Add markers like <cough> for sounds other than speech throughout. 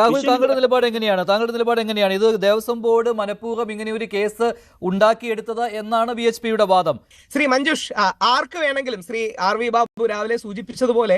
രാഹുൽ താങ്കളുടെ നിലപാട് എങ്ങനെയാണ്? താങ്കളുടെ നിലപാട് എങ്ങനെയാണ്? ഇത് ദേവസ്വം ബോർഡ് മനഃപൂർവം ഇങ്ങനെ ഒരു കേസ് ഉണ്ടാക്കിയെടുത്തത് എന്നാണ് ബി എച്ച് പിയുടെ വാദം. ശ്രീ മഞ്ജുഷ് ആർക്ക് വേണമെങ്കിലും ശ്രീ ആർ വി ബാബു രാവിലെ സൂചിപ്പിച്ചതുപോലെ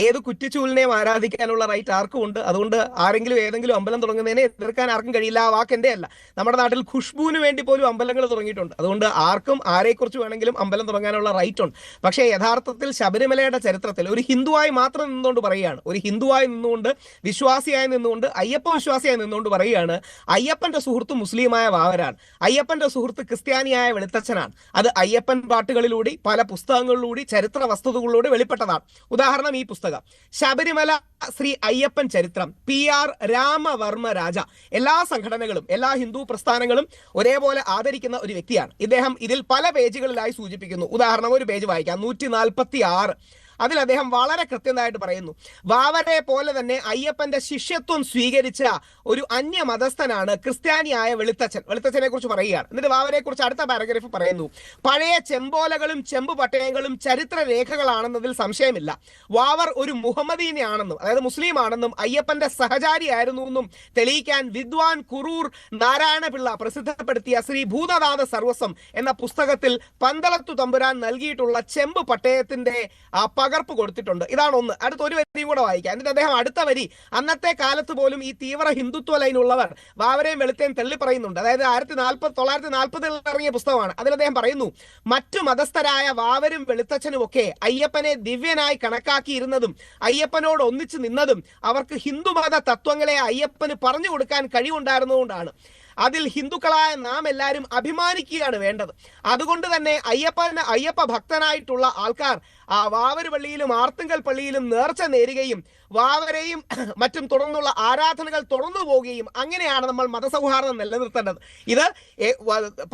ഏത് കുറ്റിച്ചൂലിനെയും ആരാധിക്കാനുള്ള റൈറ്റ് ആർക്കും ഉണ്ട്. അതുകൊണ്ട് ആരെങ്കിലും ഏതെങ്കിലും അമ്പലം തുടങ്ങുന്നതിനെ എതിർക്കാൻ ആർക്കും കഴിയില്ല. ആ വാക്ക് എന്റെ അല്ല. നമ്മുടെ നാട്ടിൽ ഖുഷ്ബുവിന് വേണ്ടി പോലും അമ്പലങ്ങൾ തുടങ്ങിയിട്ടുണ്ട്. അതുകൊണ്ട് ആർക്കും ആരെക്കുറിച്ച് വേണമെങ്കിലും അമ്പലം തുടങ്ങാനുള്ള റൈറ്റ് ഉണ്ട്. പക്ഷേ യഥാർത്ഥത്തിൽ ശബരിമലയുടെ ചരിത്രത്തിൽ ഒരു ഹിന്ദുവായി മാത്രം നിന്നുകൊണ്ട് പറയുകയാണ്. ഒരു ഹിന്ദുവായി നിന്നുകൊണ്ട് വിശ്വാസിയായി നിന്നുകൊണ്ട് അയ്യപ്പ വിശ്വാസിയായി നിന്നുകൊണ്ട് പറയുകയാണ് അയ്യപ്പന്റെ സുഹൃത്ത് മുസ്ലിമായ വാവരാണ്. അയ്യപ്പന്റെ സുഹൃത്ത് ക്രിസ്ത്യാനിയായ വെളുത്തച്ഛനാണ്. അത് അയ്യപ്പൻ പാട്ടുകളിലൂടെ പല പുസ്തകങ്ങളിലൂടെ ചരിത്ര വസ്തുതകളിലൂടെ വെളിപ്പെട്ടതാണ്. ഉദാഹരണം ഈ പുസ്തകം. ശബരിമല ശ്രീ അയ്യപ്പൻ ചരിത്രം പി ആർ രാമവർമ്മ രാജ. എല്ലാ സംഘടനകളും എല്ലാ ഹിന്ദു പ്രസ്ഥാനങ്ങളും ഒരേപോലെ ആദരിക്കുന്ന ഒരു വ്യക്തിയാണ്. ഇദ്ദേഹം ഇതിൽ പല പേജുകളിലായി സൂചിപ്പിക്കുന്നു. ഉദാഹരണം ഒരു പേജ് വായിക്കാം. നൂറ്റി നാൽപ്പത്തി ആറ് അതിൽ അദ്ദേഹം വളരെ കൃത്യമായിട്ട് പറയുന്നു. വാവരെ പോലെ തന്നെ അയ്യപ്പന്റെ ശിഷ്യത്വം സ്വീകരിച്ച ഒരു അന്യ മതസ്ഥനാണ് ക്രിസ്ത്യാനിയായ വെളുത്തച്ഛൻ. വെളുത്തച്ഛനെ കുറിച്ച് പറയുകയാണ്. എന്നിട്ട് വാവരെ കുറിച്ച് അടുത്ത പാരഗ്രാഫ് പറയുന്നു. പഴയ ചെമ്പോലകളും ചെമ്പ് പട്ടയങ്ങളും ചരിത്ര രേഖകളാണെന്നതിൽ സംശയമില്ല. വാവർ ഒരു മുഹമ്മദീനെയാണെന്നും അതായത് മുസ്ലിം ആണെന്നും അയ്യപ്പന്റെ സഹചാരിയായിരുന്നു എന്നും തെളിയിക്കാൻ വിദ്വാൻ കുറൂർ നാരായണപിള്ള പ്രസിദ്ധപ്പെടുത്തിയ ശ്രീ ഭൂതനാഥ സർവസ്വം എന്ന പുസ്തകത്തിൽ പന്തളത്തു തമ്പുരാൻ നൽകിയിട്ടുള്ള ചെമ്പ് പട്ടയത്തിന്റെ ആ പകർപ്പ് കൊടുത്തിട്ടുണ്ട്. ഇതാണ് ഒന്ന്. അടുത്ത ഒരു വരിയും കൂടെ വായിക്കാം. എന്നിട്ട് അദ്ദേഹം അടുത്ത വരി അന്നത്തെ കാലത്ത് പോലും ഈ തീവ്ര ഹിന്ദുത്വ ലൈനുള്ളവർ വാവരെയും വെളുത്തേയും തള്ളി പറയുന്നുണ്ട് അതായത് ആയിരത്തി നാൽപ്പത് തൊള്ളായിരത്തി നാൽപ്പതിൽ ഇറങ്ങിയ പുസ്തകമാണ്. അതിൽ അദ്ദേഹം പറയുന്നു മറ്റു മതസ്ഥരായ വാവരും വെളുത്തച്ഛനും ഒക്കെ അയ്യപ്പനെ ദിവ്യനായി കണക്കാക്കിയിരുന്നതും അയ്യപ്പനോട് ഒന്നിച്ചു നിന്നതും അവർക്ക് ഹിന്ദുമത തത്വങ്ങളെ അയ്യപ്പന് പറഞ്ഞു കൊടുക്കാൻ കഴിവുണ്ടായിരുന്നതുകൊണ്ടാണ്. അതിൽ ഹിന്ദുക്കളായ നാം എല്ലാവരും അഭിമാനിക്കുകയാണ് വേണ്ടത്. അതുകൊണ്ട് തന്നെ അയ്യപ്പന് അയ്യപ്പ ഭക്തനായിട്ടുള്ള ആൾക്കാർ ആ വാവര് പള്ളിയിലും ആർത്തുങ്കൽ പള്ളിയിലും നേർച്ച നേരുകയും വാവരെയും <clears throat> മറ്റും തുടർന്നുള്ള ആരാധനകൾ തുടർന്നു പോവുകയും അങ്ങനെയാണ് നമ്മൾ മതസൗഹാർദ്ദം നിലനിർത്തേണ്ടത്. ഇത്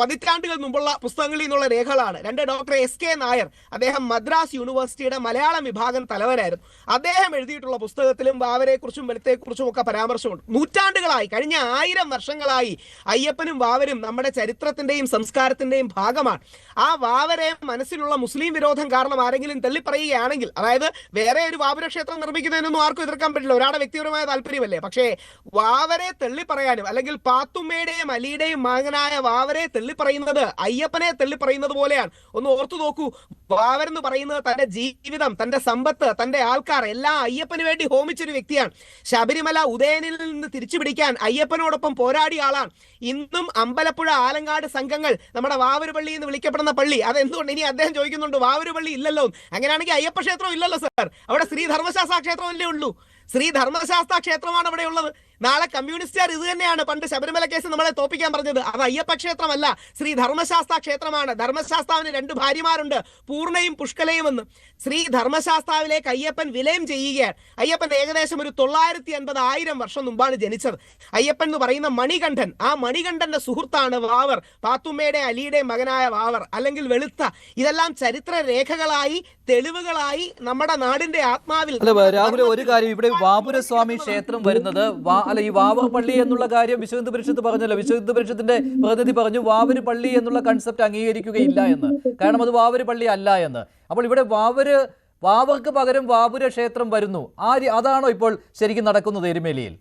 പതിറ്റാണ്ടുകൾ മുമ്പുള്ള പുസ്തകങ്ങളിൽ നിന്നുള്ള രേഖകളാണ്. രണ്ട് ഡോക്ടർ എസ് കെ നായർ അദ്ദേഹം മദ്രാസ് യൂണിവേഴ്സിറ്റിയുടെ മലയാളം വിഭാഗം തലവനായിരുന്നു. അദ്ദേഹം എഴുതിയിട്ടുള്ള പുസ്തകത്തിലും വാവരെക്കുറിച്ചും വെളുത്തെക്കുറിച്ചും ഒക്കെ പരാമർശമുണ്ട്. നൂറ്റാണ്ടുകളായി കഴിഞ്ഞ ആയിരം വർഷങ്ങളായി അയ്യപ്പനും വാവരും നമ്മുടെ ചരിത്രത്തിന്റെയും സംസ്കാരത്തിന്റെയും ഭാഗമാണ്. ആ വാവരെ മനസ്സിലുള്ള മുസ്ലിം വിരോധം കാരണം ആരെങ്കിലും തള്ളിപ്പറയുകയാണെങ്കിൽ അതായത് വേറെ ഒരു വാവര ക്ഷേത്രം നിർമ്മിക്കുന്നതിനൊന്നും ആർക്കും എതിർക്കാൻ പറ്റില്ല. ഒരാളുടെ വ്യക്തിപരമായ താല്പര്യമല്ലേ? പക്ഷേ വാവരെ തള്ളിപ്പറയാനും അല്ലെങ്കിൽ പാത്തുമ്മയുടെയും അലിയുടെയും മകനായ വാവരെ തള്ളിപ്പറയുന്നത് അയ്യപ്പനെ തള്ളിപ്പറയുന്നത് പോലെയാണ്. ഒന്ന് ഓർത്തു നോക്കൂ വാവരെന്ന് പറയുന്നത് തന്റെ ജീവിതം തന്റെ സമ്പത്ത് തന്റെ ആൾക്കാർ എല്ലാം അയ്യപ്പന് വേണ്ടി ഹോമിച്ചൊരു വ്യക്തിയാണ്. ശബരിമല ഉദയനിൽ നിന്ന് തിരിച്ചു പിടിക്കാൻ അയ്യപ്പനോടൊപ്പം പോരാടിയ ആളാണ്. ഇന്നും അമ്പലപ്പുഴ ആലങ്കാട് സംഘങ്ങൾ നമ്മുടെ വാവര് പള്ളി എന്ന് വിളിക്കപ്പെടുന്ന പള്ളി. അതെന്തുകൊണ്ട് ഇനി അദ്ദേഹം ചോദിക്കുന്നുണ്ട് വാവര് പള്ളി ഇല്ലല്ലോ? അങ്ങനെയാണെങ്കിൽ അയ്യപ്പ ക്ഷേത്രം ഇല്ലല്ലോ സർ അവിടെ ശ്രീ ധർമ്മശാസ്ത്ര ക്ഷേത്രമല്ലേ ഉള്ളൂ? ശ്രീ ധർമ്മശാസ്ത്ര ക്ഷേത്രമാണ് അവിടെ ഉള്ളത്. നാളെ കമ്മ്യൂണിസ്റ്റുകാർ ഇത് തന്നെയാണ് പണ്ട് ശബരിമല കേസ് നമ്മളെ തോപ്പിക്കാൻ പറഞ്ഞത്. അത് അയ്യപ്പ ക്ഷേത്രമല്ല ശ്രീ ധർമ്മശാസ്ത്ര ക്ഷേത്രമാണ്. ധർമ്മശാസ്താവിന് രണ്ട് ഭാര്യമാരുണ്ട് പൂർണയും പുഷ്കലയും എന്ന് ശ്രീ ധർമ്മശാസ്താവിലേക്ക് അയ്യപ്പൻ വിലയം ചെയ്യുകയാണ്. അയ്യപ്പൻ ഏകദേശം ഒരു തൊള്ളായിരത്തി അൻപത് ആയിരം വർഷം മുമ്പാണ് ജനിച്ചത്. അയ്യപ്പൻ എന്ന് പറയുന്ന മണികണ്ഠൻ ആ മണികണ്ഠന്റെ സുഹൃത്താണ് വാവർ. പാത്തുമ്മയുടെ അലിയുടെ മകനായ വാവർ. അല്ലെങ്കിൽ വെളുത്ത. ഇതെല്ലാം ചരിത്ര രേഖകളായി തെളിവുകളായി നമ്മുടെ നാടിന്റെ ആത്മാവിൽ രാഹുൽ ഒരു കാര്യം ഇവിടെ വാപുരസ്വാമി ക്ഷേത്രം വരുന്നത് വാ അല്ല ഈ വാവ് പള്ളി എന്നുള്ള കാര്യം വിശ്വഹിന്ദു പരിഷത്ത് പറഞ്ഞല്ലോ. വിശ്വഹിന്ദു പരിഷത്തിന്റെ പ്രതിനിധി പറഞ്ഞു വാവര് പള്ളി എന്നുള്ള കൺസെപ്റ്റ് അംഗീകരിക്കുകയില്ല എന്ന്. കാരണം അത് വാവര് പള്ളി അല്ല എന്ന്. അപ്പോൾ ഇവിടെ വാവര് വാവർക്ക് പകരം വാപുര ക്ഷേത്രം വരുന്നു. ആ അതാണോ ഇപ്പോൾ ശരിക്കും നടക്കുന്നത് എരുമേലിയിൽ?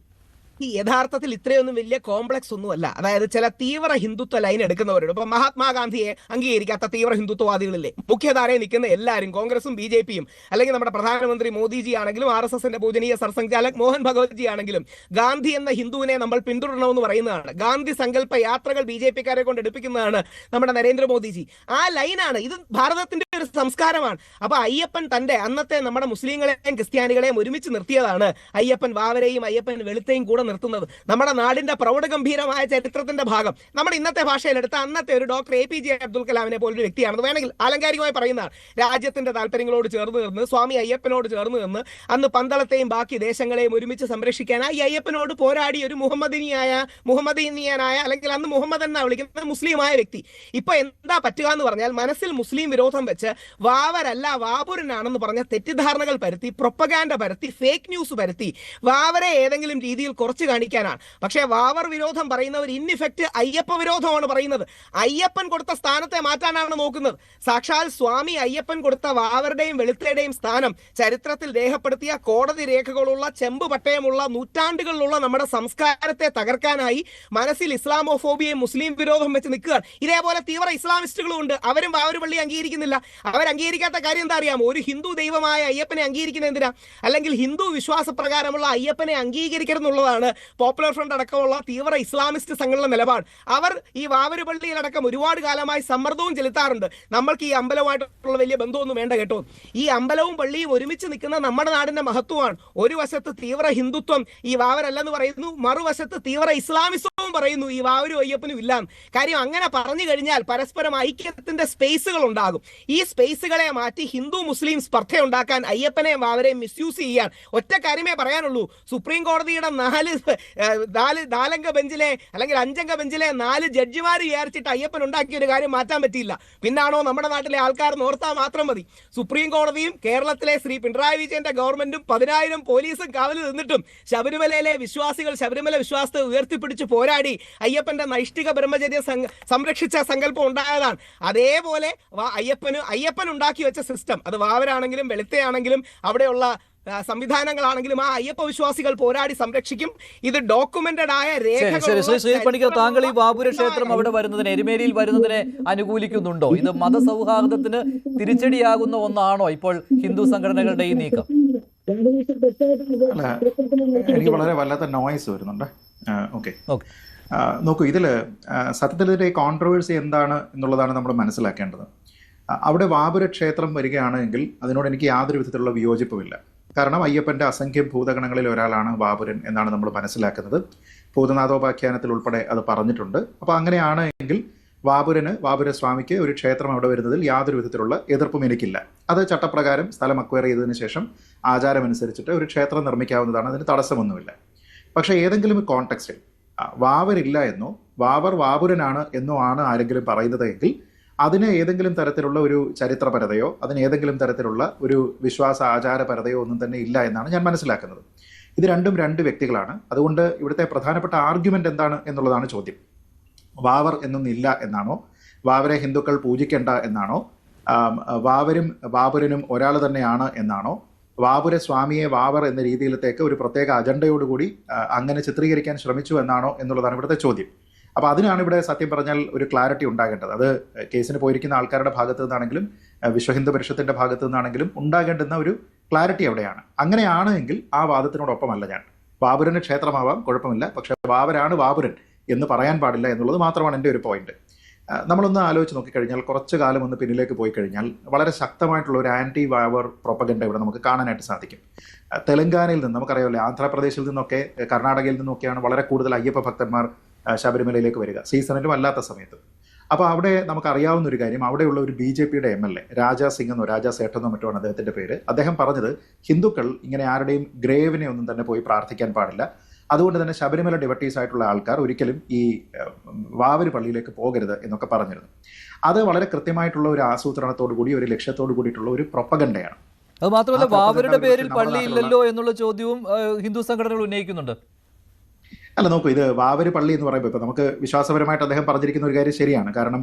ഈ യഥാർത്ഥത്തിൽ ഇത്രയൊന്നും വലിയ കോംപ്ലക്സ് ഒന്നുമല്ല. അതായത് ചില തീവ്ര ഹിന്ദുത്വ ലൈൻ എടുക്കുന്നവരോട് ഇപ്പൊ മഹാത്മാഗാന്ധിയെ അംഗീകരിക്കാത്ത തീവ്ര ഹിന്ദുത്വവാദികളില്ലേ? മുഖ്യധാരയിൽ നിൽക്കുന്ന എല്ലാവരും കോൺഗ്രസും ബി ജെ പിയും അല്ലെങ്കിൽ നമ്മുടെ പ്രധാനമന്ത്രി മോദിജി ആണെങ്കിലും ആർ എസ് എസിന്റെ പൂജനീയ സർസംഘാലക് മോഹൻ ഭഗവത്ജി ആണെങ്കിലും ഗാന്ധി എന്ന ഹിന്ദുവിനെ നമ്മൾ പിന്തുടരണമെന്ന് പറയുന്നതാണ്. ഗാന്ധി സങ്കല്പ യാത്രകൾ ബി ജെ പിക്കാരെ കൊണ്ട് എടുപ്പിക്കുന്നതാണ് നമ്മുടെ നരേന്ദ്രമോദിജി. ആ ലൈനാണ്. ഇത് ഭാരതത്തിന്റെ ഒരു സംസ്കാരമാണ്. അപ്പൊ അയ്യപ്പൻ തന്റെ അന്നത്തെ നമ്മുടെ മുസ്ലിങ്ങളെയും ക്രിസ്ത്യാനികളെയും ഒരുമിച്ച് നിർത്തിയതാണ്. അയ്യപ്പൻ വാവരെയും അയ്യപ്പൻ വെളുത്തെയും കൂടെ നിർത്തുന്നത്. നമ്മുടെ നാടിന്റെ പ്രൗഢഗംഭീരമായ ചരിത്രത്തിന്റെ ഭാഗം. നമ്മുടെ ഇന്നത്തെ ഭാഷയിൽ എടുത്ത അന്നത്തെ ഒരു doctor A P J Abdul കലാമിനെ പോലൊരു വ്യക്തിയാണെന്ന് വേണമെങ്കിൽ ആലങ്കാരികമായി പറയുന്നതാണ്. രാജ്യത്തിന്റെ താല്പര്യങ്ങളോട് ചേർന്ന് നിന്ന് സ്വാമി അയ്യപ്പനോട് ചേർന്ന് നിന്ന് അന്ന് പന്തളത്തെയും ബാക്കി ദേശങ്ങളെയും ഒരുമിച്ച് സംരക്ഷിക്കാനായി അയ്യപ്പനോട് പോരാടി ഒരു മുഹമ്മദിനിയായ മുഹമ്മദീനിയനായ അല്ലെങ്കിൽ അന്ന് മുഹമ്മദ് എന്നാ വിളിക്കുന്ന മുസ്ലിമായ വ്യക്തി. ഇപ്പൊ എന്താ പറ്റുക എന്ന് പറഞ്ഞാൽ മനസ്സിൽ മുസ്ലിം വിരോധം വെച്ച് വാവരല്ല വാപുരനാണെന്ന് പറഞ്ഞ തെറ്റിദ്ധാരണകൾ പരത്തി പ്രൊപ്പഗാൻഡ പരത്തി ഫേക്ക് ന്യൂസ് പരത്തി വാവരെ ഏതെങ്കിലും രീതിയിൽ കുറച്ച് കുറച്ച് കാണിക്കാനാണ്. പക്ഷേ വാവർ വിരോധം പറയുന്നവർ ഇന്നിഫക്റ്റ് അയ്യപ്പ വിരോധമാണ് പറയുന്നത്. അയ്യപ്പൻ കൊടുത്ത സ്ഥാനത്തെ മാറ്റാനാണ് നോക്കുന്നത്. സാക്ഷാൽ സ്വാമി അയ്യപ്പൻ കൊടുത്ത വാവരുടെയും വെളുത്തയുടെയും സ്ഥാനം ചരിത്രത്തിൽ രേഖപ്പെടുത്തിയ കോടതി രേഖകളുള്ള ചെമ്പ് പട്ടയമുള്ള നൂറ്റാണ്ടുകളിലുള്ള നമ്മുടെ സംസ്കാരത്തെ തകർക്കാനായി മനസ്സിൽ ഇസ്ലാമോഫോബിയയും മുസ്ലിം വിരോധം വെച്ച് നിൽക്കുകയാണ്. ഇതേപോലെ തീവ്ര ഇസ്ലാമിസ്റ്റുകളും ഉണ്ട്. അവരും വാവര് പള്ളി അംഗീകരിക്കുന്നില്ല. അവർ അംഗീകരിക്കാത്ത കാര്യം എന്താ അറിയാമോ? ഒരു ഹിന്ദു ദൈവമായ അയ്യപ്പനെ അംഗീകരിക്കുന്നത് എന്തിനാ? അല്ലെങ്കിൽ ഹിന്ദു വിശ്വാസപ്രകാരമുള്ള അയ്യപ്പനെ അംഗീകരിക്കരുതെന്നുള്ളതാണ് പോപ്പുലർ ഫ്രണ്ട് അടക്കമുള്ള തീവ്ര ഇസ്ലാമിസ്റ്റ് സംഘടന നിലപാട്. അവർ ഈ വാവരുപള്ളിയിലടക്കം ഒരുപാട് കാലമായി സമ്മർദ്ദവും ചെലുത്താറുണ്ട്. നമ്മൾക്ക് ഈ അമ്പലവുമായിട്ടുള്ള വലിയ ബന്ധമൊന്നും വേണ്ട കേട്ടോ. ഈ അമ്പലവും പള്ളിയും ഒരുമിച്ച് നിൽക്കുന്ന നമ്മുടെ നാടിന്റെ മഹത്വമാണ്. ഒരു വശത്ത് തീവ്ര ഹിന്ദുത്വം ഈ വാവരല്ലെന്ന് പറയുന്നു മറുവശത്ത് തീവ്ര ഇസ്ലാമിസവും പറയുന്നു ഈ വാവരും അയ്യപ്പനും ഇല്ലാന്ന് കാര്യം അങ്ങനെ പറഞ്ഞു കഴിഞ്ഞാൽ പരസ്പരം ഐക്യത്തിന്റെ സ്പേസുകൾ ഉണ്ടാകും. ഈ സ്പേസുകളെ മാറ്റി ഹിന്ദു മുസ്ലിം സ്പർദ്ധ ഉണ്ടാക്കാൻ അയ്യപ്പനെയും വാവരെയും മിസ്യൂസ് ചെയ്യാൻ. ഒറ്റ കാര്യമേ പറയാനുള്ളൂ. സുപ്രീം കോടതിയുടെ നാല് നാല് നാലംഗ ബെഞ്ചിലെ അല്ലെങ്കിൽ അഞ്ചംഗ ബെഞ്ചിലെ നാല് ജഡ്ജിമാർ വിചാരിച്ചിട്ട് അയ്യപ്പൻ ഉണ്ടാക്കിയ ഒരു കാര്യം മാറ്റാൻ പറ്റിയില്ല. പിന്നാണോ നമ്മുടെ നാട്ടിലെ ആൾക്കാർ നോർത്താൽ മാത്രം മതി. സുപ്രീം കോടതിയും കേരളത്തിലെ ശ്രീ പിണറായി വിജയന്റെ ഗവൺമെന്റും പതിനായിരം പോലീസും കാവലിൽ നിന്നിട്ടും ശബരിമലയിലെ വിശ്വാസികൾ ശബരിമല വിശ്വാസത്തെ ഉയർത്തിപ്പിടിച്ച് പോരാടി. അയ്യപ്പന്റെ നൈഷ്ഠിക ബ്രഹ്മചര്യ സംരക്ഷിച്ച സങ്കല്പം ഉണ്ടായതാണ്. അതേപോലെ അയ്യപ്പന് അയ്യപ്പൻ ഉണ്ടാക്കി വെച്ച സിസ്റ്റം അത് വാവരാണെങ്കിലും വെളുത്തയാണെങ്കിലും അവിടെയുള്ള സംവിധാനങ്ങളാണെങ്കിലും ആ അയ്യപ്പ വിശ്വാസികൾ പോരാടി സംരക്ഷിക്കും. ഇത് ഡോക്യുമെന്റഡ് ആയ രേഖകൾ താങ്കൾ ഈ ബാബുര ക്ഷേത്രം അവിടെ വരുന്നതിന് എരുമേലിയിൽ വരുന്നതിനെ അനുകൂലിക്കുന്നുണ്ടോ? ഇത് മതസൗഹാർദ്ദത്തിന് തിരിച്ചടിയാകുന്ന ഒന്നാണോ ഇപ്പോൾ ഹിന്ദു സംഘടനകളുടെ ഈ നീക്കം? എനിക്ക് വളരെ വല്ലാത്ത നോയ്സ് വരുന്നുണ്ട്. ഓക്കെ ഓക്കെ നോക്കൂ ഇതിൽ സത്യത്തിൽ ഇതിന്റെ കോൺട്രവേഴ്സി എന്താണ് എന്നുള്ളതാണ് നമ്മൾ മനസ്സിലാക്കേണ്ടത്. അവിടെ വാപുര ക്ഷേത്രം വരികയാണെങ്കിൽ അതിനോട് എനിക്ക് യാതൊരു വിധത്തിലുള്ള വിയോജിപ്പുമില്ല. കാരണം അയ്യപ്പന്റെ അസംഖ്യം ഭൂതഗണങ്ങളിൽ ഒരാളാണ് വാപുരൻ എന്നാണ് നമ്മൾ മനസ്സിലാക്കുന്നത്. ഭൂതനാഥോപാഖ്യാനത്തിൽ ഉൾപ്പെടെ അത് പറഞ്ഞിട്ടുണ്ട്. അപ്പോൾ അങ്ങനെയാണ് എങ്കിൽ വാപുരന് വാപുര സ്വാമിക്ക് ഒരു ക്ഷേത്രം അവിടെ വരുന്നതിൽ യാതൊരു വിധത്തിലുള്ള എതിർപ്പും എനിക്കില്ല. അത് ചട്ടപ്രകാരം സ്ഥലം അക്വയർ ചെയ്തതിന് ശേഷം ആചാരമനുസരിച്ചിട്ട് ഒരു ക്ഷേത്രം നിർമ്മിക്കാവുന്നതാണ്. അതിന് തടസ്സമൊന്നുമില്ല. പക്ഷേ ഏതെങ്കിലും കോണ്ടെക്സ്റ്റിൽ വാവരില്ല എന്നോ വാവർ വാപുരനാണ് എന്നോ ആണ് ആരെങ്കിലും പറയുന്നത് എങ്കിൽ അതിന് ഏതെങ്കിലും തരത്തിലുള്ള ഒരു ചരിത്രപരതയോ അതിന് ഏതെങ്കിലും തരത്തിലുള്ള ഒരു വിശ്വാസ ആചാരപരതയോ ഒന്നും തന്നെ ഇല്ല എന്നാണ് ഞാൻ മനസ്സിലാക്കുന്നത്. ഇത് രണ്ടും രണ്ട് വ്യക്തികളാണ്. അതുകൊണ്ട് ഇവിടുത്തെ പ്രധാനപ്പെട്ട ആർഗ്യുമെന്റ് എന്താണ് എന്നുള്ളതാണ് ചോദ്യം. വാവർ എന്നൊന്നില്ല എന്നാണോ? വാവരെ ഹിന്ദുക്കൾ പൂജിക്കേണ്ട എന്നാണോ? വാവരും വാപുരനും ഒരാൾ തന്നെയാണ് എന്നാണോ? വാപുര സ്വാമിയെ വാവർ എന്ന രീതിയിലത്തേക്ക് ഒരു പ്രത്യേക അജണ്ടയോടുകൂടി അങ്ങനെ ചിത്രീകരിക്കാൻ ശ്രമിച്ചു എന്നാണോ എന്നുള്ളതാണ് ഇവിടുത്തെ ചോദ്യം. അപ്പോൾ അതിനാണ് ഇവിടെ സത്യം പറഞ്ഞാൽ ഒരു ക്ലാരിറ്റി ഉണ്ടാകേണ്ടത്. അത് കേസിന് പോയിരിക്കുന്ന ആൾക്കാരുടെ ഭാഗത്തു നിന്നാണെങ്കിലും വിശ്വഹിന്ദു വിശ്വ ഹിന്ദു പരിഷത്തിന്റെ ഭാഗത്തു നിന്നാണെങ്കിലും ഉണ്ടാകേണ്ടുന്ന ഒരു ക്ലാരിറ്റി അവിടെയാണ്. അങ്ങനെയാണ് എങ്കിൽ ആ വാദത്തിനോടൊപ്പമല്ല ഞാൻ. വാപുരന് ക്ഷേത്രമാവാം കുഴപ്പമില്ല. പക്ഷേ വാവരാണ് വാപുരൻ. എന്ന് പറയാൻ പാടില്ല എന്നുള്ളത് മാത്രമാണ് എന്റെ ഒരു പോയിന്റ് നമ്മളൊന്ന് ആലോചിച്ച് നോക്കിക്കഴിഞ്ഞാൽ കുറച്ച് കാലം ഒന്ന് പിന്നിലേക്ക് പോയി കഴിഞ്ഞാൽ വളരെ ശക്തമായിട്ടുള്ള ഒരു ആന്റി വാവർ പ്രൊപ്പഗൻഡ ഇവിടെ നമുക്ക് കാണാനായിട്ട് സാധിക്കും. തെലങ്കാനയിൽ നിന്ന് നമുക്കറിയാമല്ലോ ആന്ധ്രാപ്രദേശിൽ നിന്നൊക്കെ കർണാടകയിൽ നിന്നൊക്കെയാണ് വളരെ കൂടുതൽ അയ്യപ്പ ഭക്തന്മാർ ശബരിമലയിലേക്ക് വരിക സീസണിലും അല്ലാത്ത സമയത്തും. അപ്പോൾ അവിടെ നമുക്കറിയാവുന്ന ഒരു കാര്യം അവിടെയുള്ള ഒരു ബി ജെ പിയുടെ M L A Raja Singh എന്നോ രാജാ സേട്ടെന്നോ മറ്റോ ആണ് അദ്ദേഹത്തിന്റെ പേര്. അദ്ദേഹം പറഞ്ഞത് ഹിന്ദുക്കൾ ഇങ്ങനെ ആരുടെയും ഗ്രേവിനെ ഒന്നും തന്നെ പോയി പ്രാർത്ഥിക്കാൻ പാടില്ല. അതുകൊണ്ട് തന്നെ ശബരിമല ഡിവട്ടീസ് ആയിട്ടുള്ള ആൾക്കാർ ഒരിക്കലും ഈ വാവര് പള്ളിയിലേക്ക് പോകരുത് എന്നൊക്കെ പറഞ്ഞിരുന്നു. അത് വളരെ കൃത്യമായിട്ടുള്ള ഒരു ആസൂത്രണത്തോടു കൂടി ഒരു ലക്ഷ്യത്തോടു കൂടിയിട്ടുള്ള ഒരു പ്രൊപ്പഗണ്ടയാണ്. അത് മാത്രമല്ല വാവരുടെ പേരിൽ പള്ളിയില്ലല്ലോ പള്ളി ഇല്ലല്ലോ എന്നുള്ള ചോദ്യവും ഹിന്ദു സംഘടനകൾ ഉന്നയിക്കുന്നുണ്ട്. അല്ല നോക്കൂ ഇത് വാവര് പള്ളി എന്ന് പറയുമ്പോൾ ഇപ്പൊ നമുക്ക് വിശ്വാസപരമായിട്ട് അദ്ദേഹം പറഞ്ഞിരിക്കുന്ന ഒരു കാര്യം ശരിയാണ്. കാരണം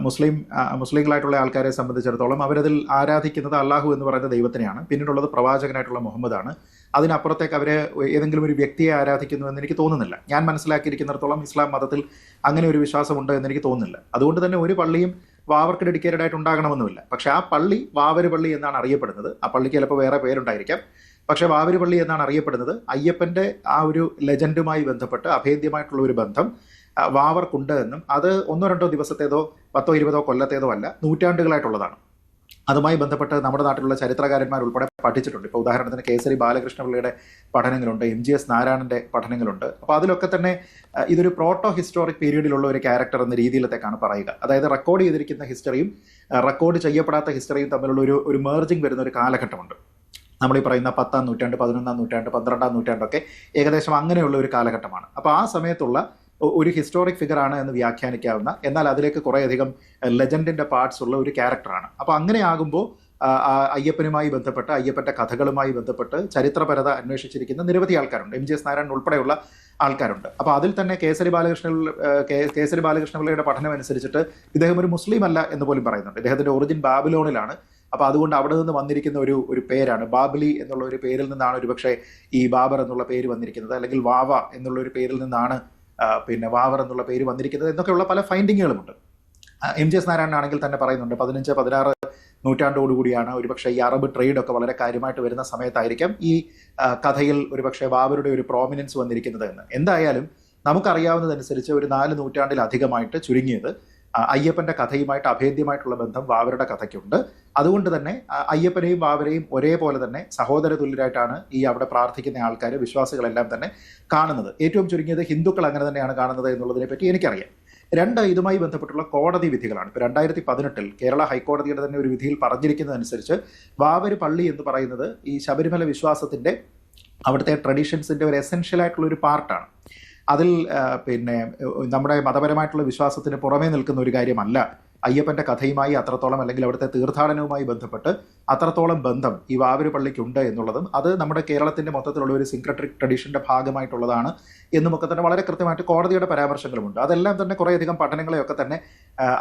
മുസ്ലിം മുസ്ലിങ്ങളായിട്ടുള്ള ആൾക്കാരെ സംബന്ധിച്ചിടത്തോളം അവരതിൽ ആരാധിക്കുന്നത് അള്ളാഹു എന്ന് പറയുന്ന ദൈവത്തിനെയാണ്. പിന്നീടുള്ളത് പ്രവാചകനായിട്ടുള്ള മുഹമ്മദാണ്. അതിനപ്പുറത്തേക്ക് അവരെ ഏതെങ്കിലും ഒരു വ്യക്തിയെ ആരാധിക്കുന്നു എന്ന് എനിക്ക് തോന്നുന്നില്ല. ഞാൻ മനസ്സിലാക്കിയിരിക്കുന്നിടത്തോളം ഇസ്ലാം മതത്തിൽ അങ്ങനെ ഒരു വിശ്വാസമുണ്ട് എന്ന് എനിക്ക് തോന്നുന്നില്ല. അതുകൊണ്ട് തന്നെ ഒരു പള്ളിയും വാവർക്ക് ഡെഡിക്കേറ്റഡ് ആയിട്ട് ഉണ്ടാകണമെന്നുമില്ല. പക്ഷെ ആ പള്ളി വാവര് പള്ളി എന്നാണ് അറിയപ്പെടുന്നത്. ആ പള്ളിക്ക് ചിലപ്പോൾ വേറെ പേരുണ്ടായിരിക്കാം. പക്ഷേ വാവര് പള്ളി എന്നാണ് അറിയപ്പെടുന്നത്. അയ്യപ്പന്റെ ആ ഒരു ലെജൻഡുമായി ബന്ധപ്പെട്ട് അഭേദ്യമായിട്ടുള്ള ഒരു ബന്ധം വാവർക്കുണ്ട് എന്നും അത് ഒന്നോ രണ്ടോ ദിവസത്തേതോ പത്തോ ഇരുപതോ കൊല്ലത്തേതോ അല്ല നൂറ്റാണ്ടുകളായിട്ടുള്ളതാണ്. അതുമായി ബന്ധപ്പെട്ട് നമ്മുടെ നാട്ടിലുള്ള ചരിത്രകാരന്മാർ ഉൾപ്പെടെ പഠിച്ചിട്ടുണ്ട്. ഇപ്പോൾ ഉദാഹരണത്തിന് കേസരി ബാലകൃഷ്ണപിള്ളയുടെ പഠനങ്ങളുണ്ട് എം ജി എസ് നാരായണന്റെ പഠനങ്ങളുണ്ട്. അപ്പോൾ അതിലൊക്കെ തന്നെ ഇതൊരു പ്രോട്ടോ ഹിസ്റ്റോറിക് പീരീഡിലുള്ള ഒരു ക്യാരക്ടർ എന്ന രീതിയിലത്തേക്കാണ് പറയുക. അതായത് റെക്കോർഡ് ചെയ്തിരിക്കുന്ന ഹിസ്റ്ററിയും റെക്കോർഡ് ചെയ്യപ്പെടാത്ത ഹിസ്റ്ററിയും തമ്മിലുള്ള ഒരു ഒരു മേർജിങ് വരുന്ന ഒരു കാലഘട്ടമുണ്ട്. നമ്മൾ ഈ പറയുന്ന പത്താം നൂറ്റാണ്ട് പതിനൊന്നാം നൂറ്റാണ്ട് പന്ത്രണ്ടാം നൂറ്റാണ്ടൊക്കെ ഏകദേശം അങ്ങനെയുള്ള ഒരു കാലഘട്ടമാണ്. അപ്പോൾ ആ സമയത്തുള്ള ഒരു ഹിസ്റ്റോറിക് ഫിഗർ ആണ് എന്ന് വ്യാഖ്യാനിക്കാവുന്ന എന്നാൽ അതിലേക്ക് കുറേയധികം ലെജൻഡിന്റെ പാർട്സ് ഉള്ള ഒരു ക്യാരക്ടറാണ് അപ്പോൾ അങ്ങനെ ആകുമ്പോൾ ആ, ആ, അയ്യപ്പനുമായി ബന്ധപ്പെട്ട് അയ്യപ്പന്റെ കഥകളുമായി ബന്ധപ്പെട്ട് ചരിത്രപരത അന്വേഷിച്ചിരിക്കുന്ന നിരവധി ആൾക്കാരുണ്ട്. എം ജി എസ് നാരായണൻ ഉൾപ്പെടെയുള്ള ആൾക്കാരുണ്ട്. അപ്പോൾ അതിൽ തന്നെ കേസരി ബാലകൃഷ്ണ കേസരി ബാലകൃഷ്ണപിള്ളയുടെ പഠനം അനുസരിച്ചിട്ട് ഇദ്ദേഹം ഒരു മുസ്ലിം അല്ല എന്ന് പോലും പറയുന്നുണ്ട്. ഇദ്ദേഹത്തിന്റെ ഒറിജിൻ ബാബിലോണിലാണ്. അപ്പോൾ അതുകൊണ്ട് അവിടെ നിന്ന് വന്നിരിക്കുന്ന ഒരു ഒരു പേരാണ് ബാബിലി എന്നുള്ള ഒരു പേരിൽ നിന്നാണ് ഒരുപക്ഷെ ഈ ബാബർ എന്നുള്ള പേര് വന്നിരിക്കുന്നത് അല്ലെങ്കിൽ വാവ എന്നുള്ള ഒരു പേരിൽ നിന്നാണ് പിന്നെ വാവർ എന്നുള്ള പേര് വന്നിരിക്കുന്നത് എന്നൊക്കെയുള്ള പല ഫൈൻഡിങ്ങുകളുമുണ്ട്. എം ജി എസ് നാരായണൻ ആണെങ്കിൽ തന്നെ പറയുന്നുണ്ട് പതിനഞ്ച് പതിനാറ് നൂറ്റാണ്ടോടുകൂടിയാണ് ഒരുപക്ഷെ ഈ അറബ് ട്രേഡ് ഒക്കെ വളരെ കാര്യമായിട്ട് വരുന്ന സമയത്തായിരിക്കാം ഈ കഥയിൽ ഒരുപക്ഷെ ബാബറുടെ ഒരു പ്രോമിനൻസ് വന്നിരിക്കുന്നത് എന്ന് എന്തായാലും നമുക്കറിയാവുന്നതനുസരിച്ച് ഒരു നാല് നൂറ്റാണ്ടിലധികമായിട്ട് ചുരുങ്ങിയത് അയ്യപ്പന്റെ കഥയുമായിട്ട് അഭേദ്യമായിട്ടുള്ള ബന്ധം വാവരുടെ കഥയ്ക്കുണ്ട്. അതുകൊണ്ട് തന്നെ അയ്യപ്പനെയും വാവരെയും ഒരേപോലെ തന്നെ സഹോദര തുല്യരായിട്ടാണ് ഈ അവിടെ പ്രാർത്ഥിക്കുന്ന ആൾക്കാർ വിശ്വാസികളെല്ലാം തന്നെ കാണുന്നത്. ഏറ്റവും ചുരുങ്ങിയത് ഹിന്ദുക്കൾ അങ്ങനെ തന്നെയാണ് കാണുന്നത് എന്നുള്ളതിനെ പറ്റി എനിക്കറിയാം. രണ്ട് ഇതുമായി ബന്ധപ്പെട്ടുള്ള കോടതി വിധികളാണ്. ഇപ്പോൾ രണ്ടായിരത്തി പതിനെട്ടിൽ കേരള ഹൈക്കോടതിയുടെ തന്നെ ഒരു വിധിയിൽ പറഞ്ഞിരിക്കുന്നതനുസരിച്ച് വാവര് പള്ളി എന്ന് പറയുന്നത് ഈ ശബരിമല വിശ്വാസത്തിന്റെ അവിടുത്തെ ട്രഡീഷൻസിന്റെ ഒരു എസെൻഷ്യൽ ആയിട്ടുള്ള ഒരു പാർട്ടാണ് അതിൽ പിന്നെ നമ്മുടെ മതപരമായിട്ടുള്ള വിശ്വാസത്തിന് പുറമേ നിൽക്കുന്ന ഒരു കാര്യമല്ല. അയ്യപ്പന്റെ കഥയുമായി അത്രത്തോളം അല്ലെങ്കിൽ അവിടുത്തെ തീർത്ഥാടനവുമായി ബന്ധപ്പെട്ട് അത്രത്തോളം ബന്ധം ഈ വാവര് പള്ളിക്കുണ്ട് എന്നുള്ളതും അത് നമ്മുടെ കേരളത്തിന്റെ മൊത്തത്തിലുള്ള ഒരു സിൻക്രട്രിക് ട്രഡീഷന്റെ ഭാഗമായിട്ടുള്ളതാണ് എന്നുമൊക്കെ തന്നെ വളരെ കൃത്യമായിട്ട് കോടതിയുടെ പരാമർശങ്ങളുമുണ്ട്. അതെല്ലാം തന്നെ കുറേയധികം പഠനങ്ങളെയൊക്കെ തന്നെ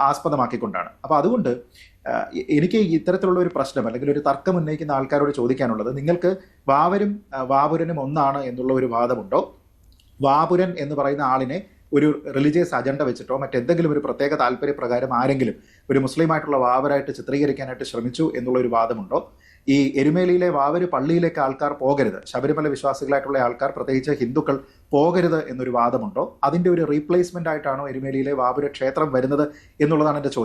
ആസ്പദമാക്കിക്കൊണ്ടാണ്. അപ്പോൾ അതുകൊണ്ട് എനിക്ക് ഇത്തരത്തിലുള്ള ഒരു പ്രശ്നം അല്ലെങ്കിൽ ഒരു തർക്കം ഉന്നയിക്കുന്ന ആൾക്കാരോട് ചോദിക്കാനുള്ളത് നിങ്ങൾക്ക് വാവരും വാവുരനും ഒന്നാണ് എന്നുള്ള ഒരു വാദമുണ്ടോ? വാപുരൻ എന്ന് പറയുന്ന ആളിനെ ഒരു റിലീജിയസ് അജണ്ട വെച്ചിട്ടോ മറ്റെന്തെങ്കിലും ഒരു പ്രത്യേക താല്പര്യപ്രകാരം ആരെങ്കിലും ഒരു മുസ്ലിമായിട്ടുള്ള വാവരായിട്ട് ചിത്രീകരിക്കാനായിട്ട് ശ്രമിച്ചു എന്നുള്ള ഒരു വാദമുണ്ടോ? ഈ എരുമേലിയിലെ വാവര് പള്ളിയിലേക്ക് ആൾക്കാർ പോകരുത്. ശബരിമല വിശ്വാസികളായിട്ടുള്ള ആൾക്കാർ പ്രത്യേകിച്ച് ഹിന്ദുക്കൾ പോകരുത് എന്നൊരു വാദമുണ്ടോ? അതിന്റെ ഒരു റീപ്ലേസ്മെന്റ് ആയിട്ടാണോ എരുമേലിയിലെ വാവര് ക്ഷേത്രം വരുന്നത് എന്നുള്ളതാണ് എന്റെ ചോദ്യം.